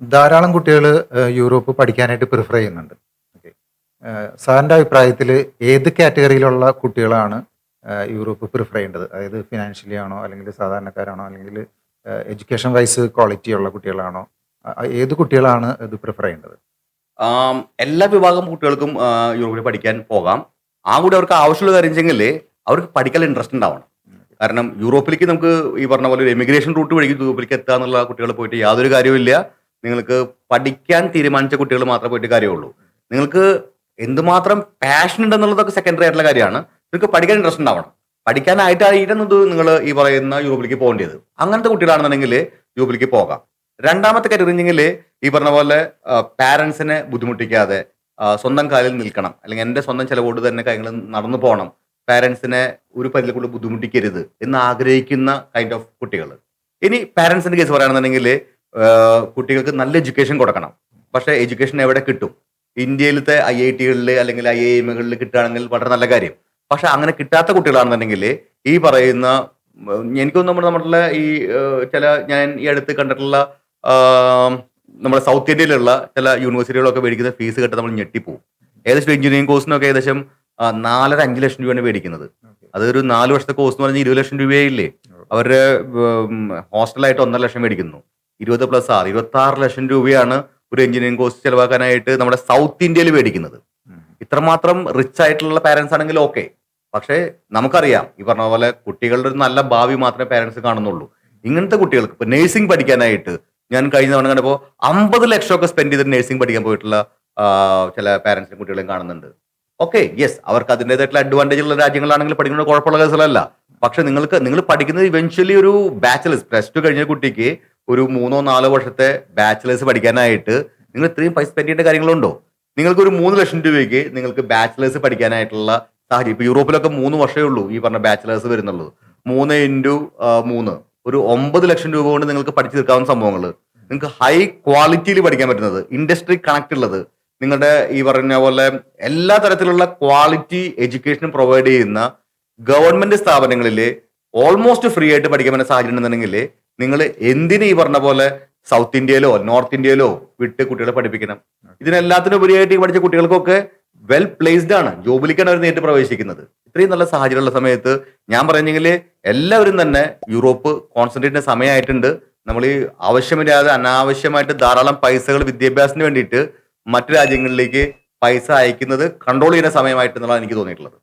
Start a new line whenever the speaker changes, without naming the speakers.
ധാരാളം കുട്ടികൾ യൂറോപ്പ് പഠിക്കാനായിട്ട് പ്രിഫർ ചെയ്യുന്നുണ്ട്. ഓക്കെ സാറിന്റെ അഭിപ്രായത്തിൽ ഏത് കാറ്റഗറിയിലുള്ള കുട്ടികളാണ് യൂറോപ്പ് പ്രിഫർ ചെയ്യേണ്ടത്? അതായത് ഫിനാൻഷ്യലി ആണോ അല്ലെങ്കിൽ സാധാരണക്കാരാണോ അല്ലെങ്കിൽ എഡ്യൂക്കേഷൻ വൈസ് ക്വാളിറ്റി ഉള്ള കുട്ടികളാണോ? ഏത് കുട്ടികളാണ് ഇത് പ്രിഫർ ചെയ്യേണ്ടത്?
എല്ലാ വിഭാഗം കുട്ടികൾക്കും യൂറോപ്പിൽ പഠിക്കാൻ പോകാം. ആ കൂടി അവർക്ക് ആവശ്യമുള്ള കാര്യം വെച്ചെങ്കിൽ അവർക്ക് പഠിക്കാൻ ഇൻട്രസ്റ്റ് ഉണ്ടാവണം. കാരണം യൂറോപ്പിലേക്ക് നമുക്ക് ഈ പറഞ്ഞ പോലെ ഒരു എമിഗ്രേഷൻ റൂട്ട് വഴി യൂറോപ്പിലേക്ക് എത്തുക എന്നുള്ള കുട്ടികൾ പോയിട്ട് യാതൊരു കാര്യവുമില്ല. നിങ്ങൾക്ക് പഠിക്കാൻ തീരുമാനിച്ച കുട്ടികൾ മാത്രമേ പോയിട്ട് കാര്യമുള്ളൂ. നിങ്ങൾക്ക് എന്തുമാത്രം പാഷൻ ഉണ്ടെന്നുള്ളതൊക്കെ സെക്കൻഡറി ആയിട്ടുള്ള കാര്യമാണ്. നിങ്ങൾക്ക് പഠിക്കാൻ ഇൻട്രസ്റ്റ് ഉണ്ടാവണം. പഠിക്കാനായിട്ടായിരുന്നത് നിങ്ങൾ ഈ പറയുന്ന യൂറോപ്പിലേക്ക് പോകേണ്ടത്. അങ്ങനത്തെ കുട്ടികളാണെന്നുണ്ടെങ്കിൽ യൂറോപ്പിലേക്ക് പോകാം. രണ്ടാമത്തെ കാര്യം പറഞ്ഞെങ്കിൽ ഈ പറഞ്ഞ പോലെ പാരൻസിനെ ബുദ്ധിമുട്ടിക്കാതെ സ്വന്തം കാലിൽ നിൽക്കണം. അല്ലെങ്കിൽ എന്റെ സ്വന്തം ചിലവോട് തന്നെ കാര്യങ്ങൾ നടന്നു പോകണം. പാരൻസിനെ ഒരു പരിധിയിൽ കൂടുതൽ ബുദ്ധിമുട്ടിക്കരുത് എന്ന് ആഗ്രഹിക്കുന്ന കൈൻഡ് ഓഫ് കുട്ടികൾ. ഇനി പാരൻസിന്റെ കേസ് പറയുകയാണെന്നുണ്ടെങ്കിൽ കുട്ടികൾക്ക് നല്ല എഡ്യൂക്കേഷൻ കൊടുക്കണം. പക്ഷേ എഡ്യൂക്കേഷൻ എവിടെ കിട്ടും? ഇന്ത്യയിലത്തെ ഐ ഐ ടികളിൽ അല്ലെങ്കിൽ ഐ ഐ എമ്മുകളിൽ കിട്ടുകയാണെങ്കിൽ വളരെ നല്ല കാര്യം. പക്ഷെ അങ്ങനെ കിട്ടാത്ത കുട്ടികളാണെന്നുണ്ടെങ്കിൽ ഈ പറയുന്ന എനിക്കൊന്നും നമ്മുടെ നമ്മുടെ ഈ ചില ഞാൻ ഈ അടുത്ത് കണ്ടിട്ടുള്ള നമ്മുടെ സൗത്ത് ഇന്ത്യയിലുള്ള ചില യൂണിവേഴ്സിറ്റികളൊക്കെ മേടിക്കുന്ന ഫീസ് കേട്ട് നമ്മൾ ഞെട്ടിപ്പോവും. ഏകദേശം എഞ്ചിനീയറിംഗ് കോഴ്സിനൊക്കെ ഏകദേശം നാലര അഞ്ച് ലക്ഷം രൂപയാണ് മേടിക്കുന്നത്. അതൊരു നാല് വർഷത്തെ കോഴ്സ് എന്ന് പറഞ്ഞാൽ ഇരുപത് ലക്ഷം രൂപയില്ലേ അവരുടെ ഹോസ്റ്റലായിട്ട് ഒന്നര ലക്ഷം മേടിക്കുന്നു. ഇരുപത് പ്ലസ് ആറ് ഇരുപത്തി ആറ് ലക്ഷം രൂപയാണ് ഒരു എഞ്ചിനീയറിംഗ് കോഴ്സ് ചെലവാക്കാനായിട്ട് നമ്മുടെ സൗത്ത് ഇന്ത്യയിൽ മേടിക്കുന്നത്. ഇത്രമാത്രം റിച്ച് ആയിട്ടുള്ള പാരന്റ്സ് ആണെങ്കിൽ ഓക്കെ പക്ഷേ നമുക്കറിയാം ഈ പറഞ്ഞ പോലെ കുട്ടികളുടെ ഒരു നല്ല ഭാവി മാത്രമേ പാരന്റ്സ് കാണുന്നുള്ളൂ. ഇങ്ങനത്തെ കുട്ടികൾക്ക് ഇപ്പൊ നഴ്സിംഗ് പഠിക്കാനായിട്ട് ഞാൻ കഴിഞ്ഞ തവണ കണ്ടപ്പോൾ അമ്പത് ലക്ഷമൊക്കെ സ്പെൻഡ് ചെയ്തിട്ട് നഴ്സിംഗ് പഠിക്കാൻ പോയിട്ടുള്ള ചില പാരന്റ്സിനും കുട്ടികളെയും കാണുന്നുണ്ട്. ഓക്കെ യെസ് അവർക്ക് അതിന്റെതായിട്ടുള്ള അഡ്വാന്റേജ് ഉള്ള രാജ്യങ്ങളാണെങ്കിൽ പഠിക്കുന്നത് കുഴപ്പമുള്ള കേസുകളല്ല പക്ഷെ നിങ്ങൾക്ക് നിങ്ങൾ പഠിക്കുന്നത് ഇവൻച്വലി ഒരു ബാച്ചിലേഴ്സ് പ്ലസ് ടു കഴിഞ്ഞ കുട്ടിക്ക് ഒരു മൂന്നോ നാലോ വർഷത്തെ ബാച്ചിലേഴ്സ് പഠിക്കാനായിട്ട് നിങ്ങൾ ഇത്രയും പൈസ സ്പെൻഡ് ചെയ്യേണ്ട കാര്യങ്ങളുണ്ടോ? നിങ്ങൾക്ക് ഒരു മൂന്ന് ലക്ഷം രൂപയ്ക്ക് നിങ്ങൾക്ക് ബാച്ചിലേഴ്സ് പഠിക്കാനായിട്ടുള്ള സാഹചര്യം. ഇപ്പൊ യൂറോപ്പിലൊക്കെ മൂന്ന് വർഷമേ ഉള്ളൂ ഈ പറഞ്ഞ ബാച്ചിലേഴ്സ് വരുന്നുള്ളൂ മൂന്ന് ഇന്റു മൂന്ന്. ഒരു ഒമ്പത് ലക്ഷം രൂപ കൊണ്ട് നിങ്ങൾക്ക് പഠിച്ചു തീർക്കാവുന്ന സംഭവങ്ങൾ. നിങ്ങൾക്ക് ഹൈ ക്വാളിറ്റിയിൽ പഠിക്കാൻ പറ്റുന്നത്. ഇൻഡസ്ട്രി കണക്ട് ഉള്ളത്. നിങ്ങളുടെ ഈ പറഞ്ഞ പോലെ എല്ലാ തരത്തിലുള്ള ക്വാളിറ്റി എഡ്യൂക്കേഷൻ പ്രൊവൈഡ് ചെയ്യുന്ന ഗവൺമെന്റ് സ്ഥാപനങ്ങളിൽ ഓൾമോസ്റ്റ് ഫ്രീ ആയിട്ട് പഠിക്കാൻ പറ്റുന്ന സാഹചര്യം ഉണ്ടെന്നുണ്ടെങ്കിൽ നിങ്ങൾ എന്തിന് ഈ പറഞ്ഞ പോലെ സൗത്ത് ഇന്ത്യയിലോ നോർത്ത് ഇന്ത്യയിലോ വിട്ട് കുട്ടികളെ പഠിപ്പിക്കണം? ഇതിനെല്ലാത്തിനും ഉപരിയായിട്ട് ഈ പഠിച്ച കുട്ടികൾക്കൊക്കെ വെൽ പ്ലേസ്ഡ് ആണ്. ജോബിലേക്കാണ് അവർ നേരിട്ട് പ്രവേശിക്കുന്നത്. ഇത്രയും നല്ല സാഹചര്യമുള്ള സമയത്ത് ഞാൻ പറഞ്ഞെങ്കിൽ എല്ലാവരും തന്നെ യൂറോപ്പ് കോൺസെൻട്രേറ്റ് സമയമായിട്ടുണ്ട്. നമ്മൾ ഈ ആവശ്യമില്ലാതെ അനാവശ്യമായിട്ട് ധാരാളം പൈസകൾ വിദ്യാഭ്യാസത്തിന് വേണ്ടിയിട്ട് മറ്റു രാജ്യങ്ങളിലേക്ക് പൈസ അയക്കുന്നത് കൺട്രോൾ ചെയ്യുന്ന സമയമായിട്ട് എന്നുള്ളതാണ് എനിക്ക് തോന്നിയിട്ടുള്ളത്.